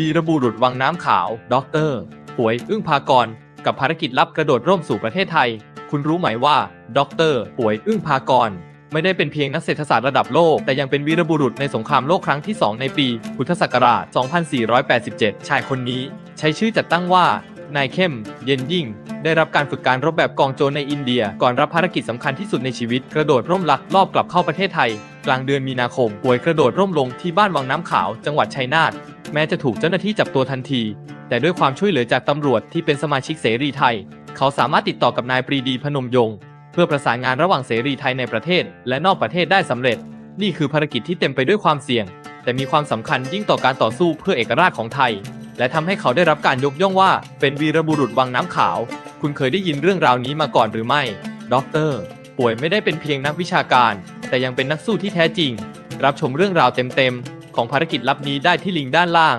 วีรบุรุษวังน้ำขาว ด็อกเตอร์ป่วย อึ้งพากร กับภารกิจลับกระโดดร่มสู่ประเทศไทย คุณรู้ไหมว่า ด็อกเตอร์ป่วย อึ้งพากร ไม่ได้เป็นเพียงนักเศรษฐศาสตร์ระดับโลก แต่ยังเป็นวีรบุรุษในสงครามโลกครั้งที่ 2 ในปี พุทธศักราช 2487 ชายคนนี้ ใช้ชื่อจัดตั้งว่านายเข้ม เย็นยิ่ง ได้รับการฝึกการรบแบบกองโจรในอินเดีย ก่อนรับภารกิจสำคัญที่สุดในชีวิต กระโดดร่มลักลอบกลับเข้าประเทศไทย กลางเดือนมีนาคมป่วยกระโดดร่มลงที่บ้านวังน้ำขาว จังหวัดชัยนาท แม้จะถูกเจ้าหน้าที่จับตัวทันที แต่ด้วยความช่วยเหลือจากตำรวจที่เป็นสมาชิกเสรีไทย เขาสามารถติดต่อกับนายปรีดีพนมยงค์เพื่อประสานงานระหว่างเสรีไทยในประเทศ และนอกประเทศได้สำเร็จ นี่คือภารกิจที่เต็มไปด้วยความเสี่ยง แต่มีความสำคัญยิ่งต่อการต่อสู้เพื่อเอกราชของไทย และทำให้เขาได้รับการยกย่องว่า เป็นวีรบุรุษวังน้ำขาว คุณเคยได้ยินเรื่องราวนี้มาก่อนหรือไม่ด็อกเตอร์ ป่วยไม่ได้เป็นเพียงนักวิชาการ แต่ยังเป็นนักสู้ที่แท้จริง รับชมเรื่องราวเต็มๆ ของภารกิจลับนี้ได้ที่ลิงก์ด้านล่าง